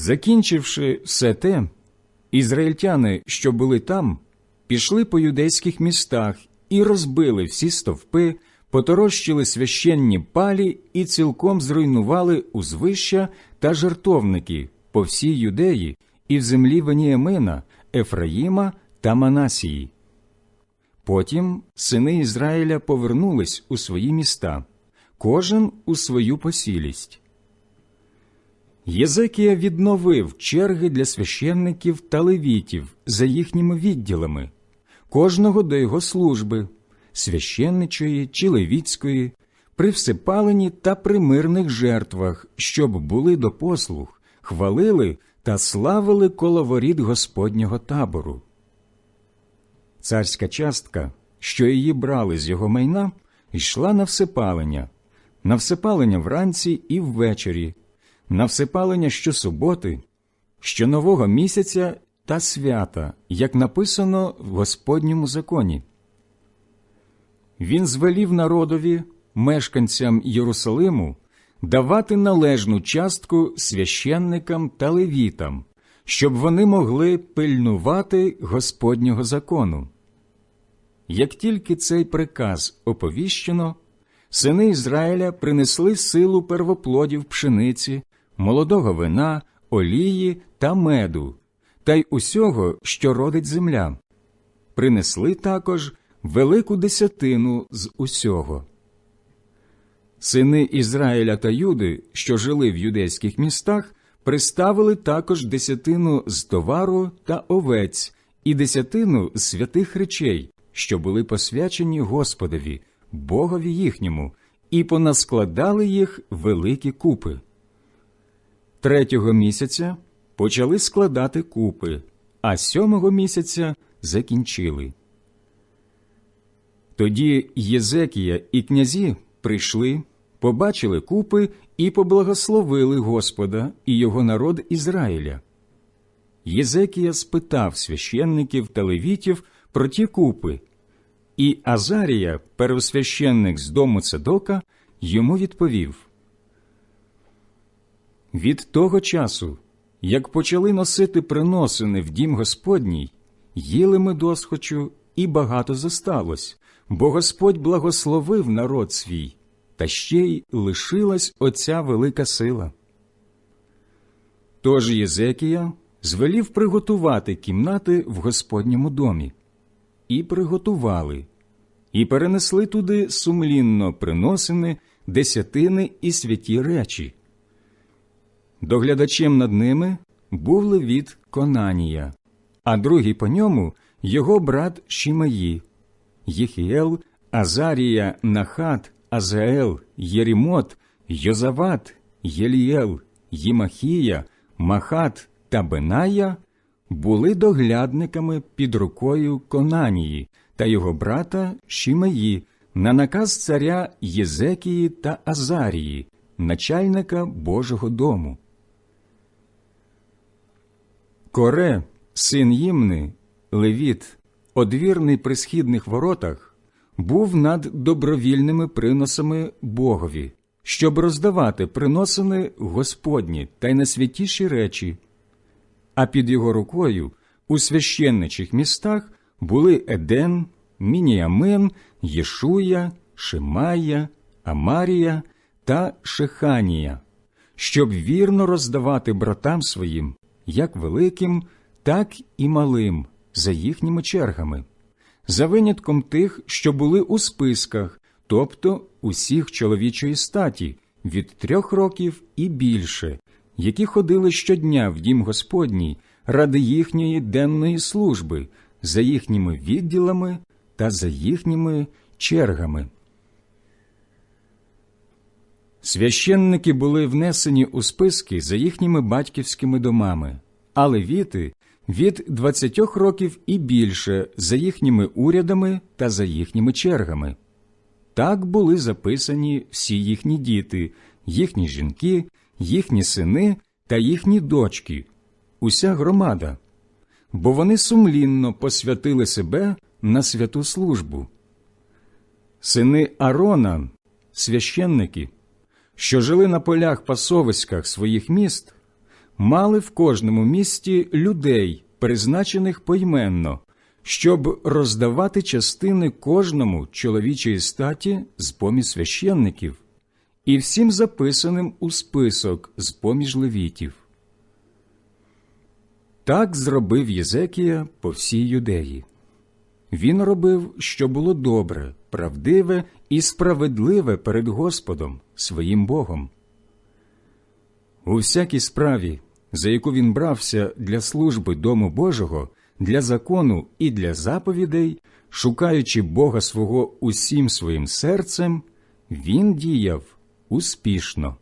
Закінчивши все те, ізраїльтяни, що були там, пішли по юдейських містах і розбили всі стовпи, поторощили священні палі і цілком зруйнували узвища та жертовники по всій юдеї і в землі Веніамина, Ефраїма та Манасії. Потім сини Ізраїля повернулись у свої міста, кожен у свою посілість. Єзекія відновив черги для священників та левітів за їхніми відділами, кожного до його служби, священничої чи левіцької, при всепаленні та при мирних жертвах, щоб були до послуг, хвалили та славили коло воріт Господнього табору. Царська частка, що її брали з його майна, йшла на всепалення, на всепалення вранці і ввечері, на всепалення щосуботи, щонового місяця та свята, як написано в Господньому законі. Він звелів народові, мешканцям Єрусалиму, давати належну частку священникам та левітам, щоб вони могли пильнувати Господнього закону. Як тільки цей приказ оповіщено, сини Ізраїля принесли силу первоплодів пшениці, молодого вина, олії та меду, та й усього, що родить земля. Принесли також велику десятину з усього. Сини Ізраїля та Юди, що жили в юдейських містах, приставили також десятину з товару та овець і десятину з святих речей, що були посвячені Господові, Богові їхньому, і понаскладали їх великі купи. Третього місяця почали складати купи, а сьомого місяця закінчили. Тоді Єзекія і князі прийшли, побачили купи і поблагословили Господа і його народ Ізраїля. Єзекія спитав священників та левітів про ті купи, і Азарія, первосвященник з дому Цедока, йому відповів Від того часу, як почали носити приносини в дім Господній, їли ми досхочу, і багато зосталось, бо Господь благословив народ свій, та ще й лишилась оця велика сила. Тож Єзекія звелів приготувати кімнати в Господньому домі, і приготували, і перенесли туди сумлінно приносини, десятини і святі речі. Доглядачем над ними був левіт Конанія, а другий по ньому його брат Шімаї, Єхіел, Азарія, Нахат, Азаел, Єрімот, Йозават, Єлієл, Їмахія, Махат та Беная були доглядниками під рукою Конанії та його брата Шімеї на наказ царя Єзекії та Азарії, начальника Божого дому. Коре, син Їмни, Левіт, одвірний при східних воротах, був над добровільними приносами Богові, щоб роздавати приносини Господні та й найсвятіші речі. А під його рукою у священничих містах були Еден, Мініамин, Єшуя, Шимая, Амарія та Шеханія, щоб вірно роздавати братам своїм, як великим, так і малим, за їхніми чергами, за винятком тих, що були у списках, тобто усіх чоловічої статі від трьох років і більше, які ходили щодня в дім Господній ради їхньої денної служби, за їхніми відділами та за їхніми чергами. Священники були внесені у списки за їхніми батьківськими домами, а левіти від двадцятьох років і більше за їхніми урядами та за їхніми чергами. Так були записані всі їхні діти, їхні жінки, їхні сини та їхні дочки, уся громада, бо вони сумлінно посвятили себе на святу службу. Сини Арона, священники, що жили на полях пасовиськах своїх міст, мали в кожному місті людей, призначених поіменно, щоб роздавати частини кожному чоловічої статі з поміж священників і всім записаним у список з поміж левітів. Так зробив Єзекія по всій юдеї. Він робив, що було добре, правдиве і справедливе перед Господом, своїм Богом. У всякій справі, за яку він брався для служби Дому Божого, для закону і для заповідей, шукаючи Бога свого усім своїм серцем, він діяв успішно.